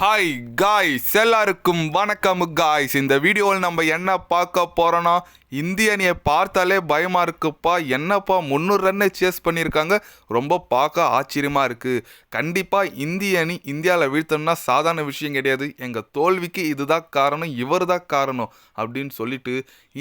Hi guys எல்லாருக்கும் வணக்கம் guys இந்த வீடியோவில் நம்ம என்ன பார்க்க போகிறோன்னா இந்திய அணியை பார்த்தாலே பயமாக இருக்குப்பா. என்னப்பா முந்நூறு ரன்னை சேஸ் பண்ணியிருக்காங்க. ரொம்ப பார்க்க ஆச்சரியமாக இருக்குது கண்டிப்பாக இந்திய அணி இந்தியாவில் வீழ்த்தணும்னா சாதாரண விஷயம் கிடையாது. எங்கள் தோல்விக்கு இதுதான் காரணம் இவர் தான் காரணம் அப்படின்னு சொல்லிட்டு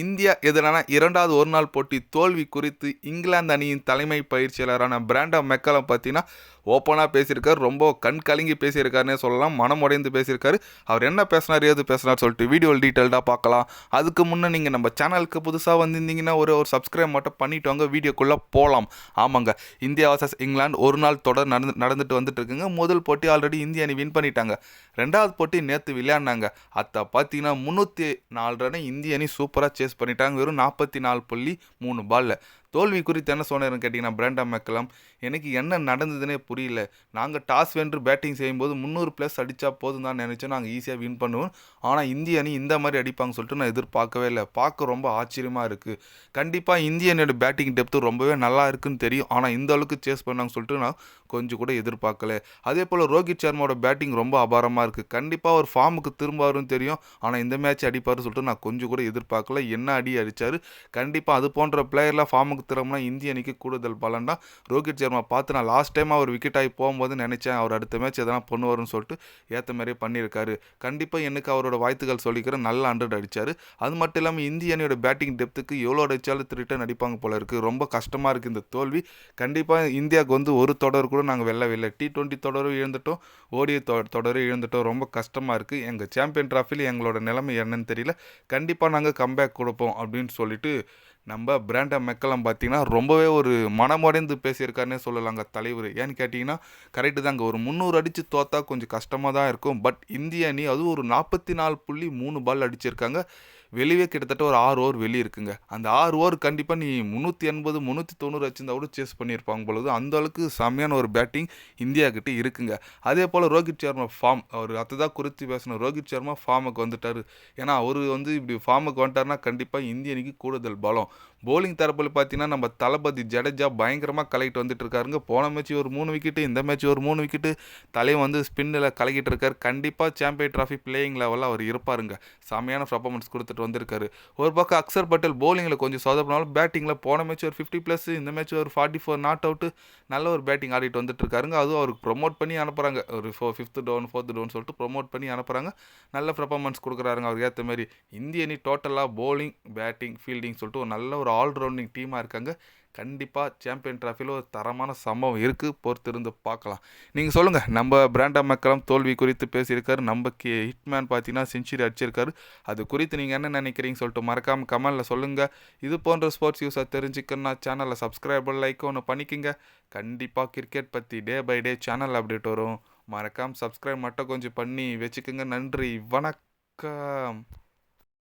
இந்தியா எதிரான இரண்டாவது ஒரு நாள் போட்டி தோல்வி குறித்து இங்கிலாந்து அணியின் தலைமை பயிற்சியாளரான பிராண்டா மெக்கலம் பார்த்தீங்கன்னா ஓப்பனாக பேசியிருக்கார். ரொம்ப கண் கலங்கி பேசியிருக்காருன்னே சொல்லலாம். மனம் உடைந்து பேசியிருக்காரு. அவர் என்ன பேசினார் ஏது பேசினார் சொல்லிட்டு வீடியோவில் டீட்டெயில்டாக பார்க்கலாம். அதுக்கு முன்னே நீங்கள் நம்ம சேனலுக்கு புதுசாக வந்திருந்தீங்கன்னா ஒரு ஒரு சப்ஸ்கிரைப் மட்டும் பண்ணிட்டு வாங்க வீடியோக்குள்ளே போகலாம் ஆமாங்க. இந்தியா வர்சஸ் இங்கிலாந்து ஒரு நாள் தொடர் நடந்து நடந்துட்டு வந்துட்டு இருக்குங்க. முதல் போட்டி ஆல்ரெடி இந்திய அணி வின் பண்ணிட்டாங்க. ரெண்டாவது போட்டி நேற்று விளையாடினாங்க. அதை பார்த்தீங்கன்னா முந்நூற்றி நாலு ரனை இந்திய அணி சூப்பராக சேஸ் பண்ணிட்டாங்க. வெறும் நாற்பத்தி நாலு புள்ளி மூணு பாலில் தோல்வி குறித்து என்ன சொன்னேன்னு கேட்டிங்கன்னா பிராண்டா மெக்கலாம் எனக்கு என்ன நடந்ததுன்னே புரியல. நாங்கள் டாஸ் வென்று பேட்டிங் செய்யும்போது முந்நூறு ப்ளஸ் அடித்தா போதும் தான் நினச்சோம் நாங்கள் ஈஸியாக வின் பண்ணுவோம். ஆனால் இந்திய அணி இந்த மாதிரி அடிப்பாங்க சொல்லிட்டு நான் எதிர்பார்க்கவே இல்லை. பார்க்க ரொம்ப ஆச்சரியமாக இருக்குது கண்டிப்பாக இந்திய அணியோட பேட்டிங் டெப்த்து ரொம்பவே நல்லா இருக்குன்னு தெரியும். ஆனால் இந்த அளவுக்கு சேஸ் பண்ணாங்க சொல்லிட்டு நான் கொஞ்சம் கூட எதிர்பார்க்கல. அதே போல் ரோஹித் சர்மாவோட பேட்டிங் ரொம்ப அபாரமாக இருக்குது கண்டிப்பாக ஒரு ஃபார்முக்கு திரும்ப வரும்னு தெரியும். ஆனால் இந்த மேட்ச் அடிப்பார்னு சொல்லிட்டு நான் கொஞ்சம் கூட எதிர்பார்க்கல. என்ன அடி அடித்தார் கண்டிப்பாக அது போன்ற பிளேயர்லாம் ஃபார்முக்கு திரும்பினா இந்திய அணிக்கு கூடுதல் பலன் தான். ரோஹித் சர்மா பார்த்து நான் லாஸ்ட் டைம் அவர் விக்கெட் ஆகி போகும்போது நினச்சேன். அவர் அடுத்த மேட்ச் எதனா பண்ணுவாருன்னு சொல்லிட்டு ஏற்ற மாதிரியே பண்ணியிருக்காரு. கண்டிப்பாக எனக்கு அவரோட வாழ்த்துக்கள் சொல்லிக்கிறேன் நல்ல ஹண்ட்ரட் அடித்தார் அது மட்டும் இல்லாமல் இந்திய அணியோட பேட்டிங் டெப்த்துக்கு எவ்வளோ அடித்தாலும் ரிட்டர்ன் அடிப்பாங்க போல இருக்குது ரொம்ப கஷ்டமாக இருக்குது இந்த தோல்வி. கண்டிப்பாக இந்தியாவுக்கு வந்து ஒரு தொடர் கூட நாங்கள் வெல்லவில்லை டி டுவெண்ட்டி தொடரும் இழந்துட்டோம் ஓடிய தொ தொடரும் இழந்துட்டோம். ரொம்ப கஷ்டமாக இருக்குது எங்கள் சாம்பியன் ட்ராஃபியில் எங்களோட நிலைமை என்னன்னு தெரியல. கண்டிப்பாக நாங்கள் கம்பேக் கொடுப்போம் அப்படின்னு சொல்லிட்டு நம்ம பிராண்டா மெக்கலம் பார்த்தீங்கன்னா ரொம்பவே ஒரு மனமடைந்து பேசியிருக்காருன்னே சொல்லலாங்க தலைவர். ஏன்னு கேட்டிங்கன்னா கரெக்டு தாங்க. ஒரு முந்நூறு அடித்து தோத்தா கொஞ்சம் கஷ்டமாக தான் இருக்கும். பட் இந்திய அணி அதுவும் ஒரு நாற்பத்தி நாலு புள்ளி மூணு பால் அடிச்சிருக்காங்க. வெளியே கிட்டத்தட்ட ஒரு ஆறு ஓவர் வெளியே இருக்குங்க. அந்த ஆறு ஓவர் கண்டிப்பாக நீ முந்நூற்றி எண்பது முந்நூற்றி தொண்ணூறு வச்சிருந்தா கூட சேஸ் பண்ணியிருப்பாங்க பொழுது அந்த அளவுக்கு செம்மையான ஒரு பேட்டிங் இந்தியா இருக்குங்க. அதே போல் ரோஹித் சர்மா ஃபார்ம் அவர் அதுதான் குறித்து பேசின ரோஹித் சர்மா ஃபார்முக்கு வந்துட்டார். ஏன்னா அவர் வந்து இப்படி ஃபார்முக்கு வந்துட்டார்னா கண்டிப்பாக இந்திய அணிக்கு கூடுதல் பலம். போலிங் தரப்பில் பார்த்தீங்கன்னா நம்ம தளபதி ஜடேஜா பயங்கரமாக கலக்கிட்டு வந்துட்டு இருக்காருங்க போன மேட்ச் ஒரு மூணு விக்கெட்டு இந்த மேட்ச் ஒரு மூணு விக்கெட்டு தலையை வந்து ஸ்பின்னில் கலக்கிட்டு இருக்காரு கண்டிப்பாக சாம்பியன் ட்ராஃபி பிளேயிங் லெவலில் அவர் இருப்பாருங்க. செம்மையான பர்ஃபார்மன்ஸ் கொடுத்துட்டு வந்திருக்காரு. ஒரு பக்கம் அக்சர் பட்டேல் போலிங்கில் கொஞ்சம் சொதப்பினாலும் பேட்டிங்கில் போன மேட்ச் ஒரு ஃபிஃப்டி ப்ளஸ் இந்த மேட்ச் ஒரு ஃபார்ட்டி ஃபோர் நாட் அவுட்டு நல்ல ஒரு பேட்டிங் ஆடிட்டு வந்துட்டு இருக்காருங்க. அதுவும் அவருக்கு ப்ரொமோட் பண்ணி அனுப்புகிறாங்க ஒரு four fifth down fourth down சொல்லிட்டு ப்ரொமோட் பண்ணி அனுப்புகிறாங்க நல்ல பர்ஃபார்மன்ஸ் கொடுக்குறாருங்க. அவருக்கு ஏற்ற மாதிரி இந்திய அணி டோட்டலாக போலிங் பேட்டிங் ஃபீல்டிங் சொல்லிட்டு ஒரு நல்ல ஒரு ஆல்ரவுண்டிங் டீமாக இருக்காங்க. கண்டிப்பாக சாம்பியன் ட்ராஃபியில் ஒரு தரமான சம்பவம் இருக்குது பொறுத்திருந்து பார்க்கலாம். நீங்கள் சொல்லுங்கள் நம்ம பிராண்டா மக்களம் தோல்வி குறித்து பேசியிருக்காரு. நம்ம கே ஹிட்மேன் பார்த்தீங்கன்னா செஞ்சுரி அடிச்சிருக்காரு. அது குறித்து நீங்கள் என்ன நினைக்கிறீங்க சொல்லிட்டு மறக்காமல் கமெண்டில் சொல்லுங்கள் இது போன்ற ஸ்போர்ட்ஸ் யூஸை தெரிஞ்சுக்கணும்னா சேனலை சப்ஸ்கிரைப் லைக் ஒன்று பண்ணிக்கோங்க. கண்டிப்பாக கிரிக்கெட் பற்றி day by day channel update வரும். மறக்காமல் சப்ஸ்கிரைப் மட்டும் கொஞ்சம் பண்ணி வச்சுக்கோங்க. நன்றி வணக்கம்.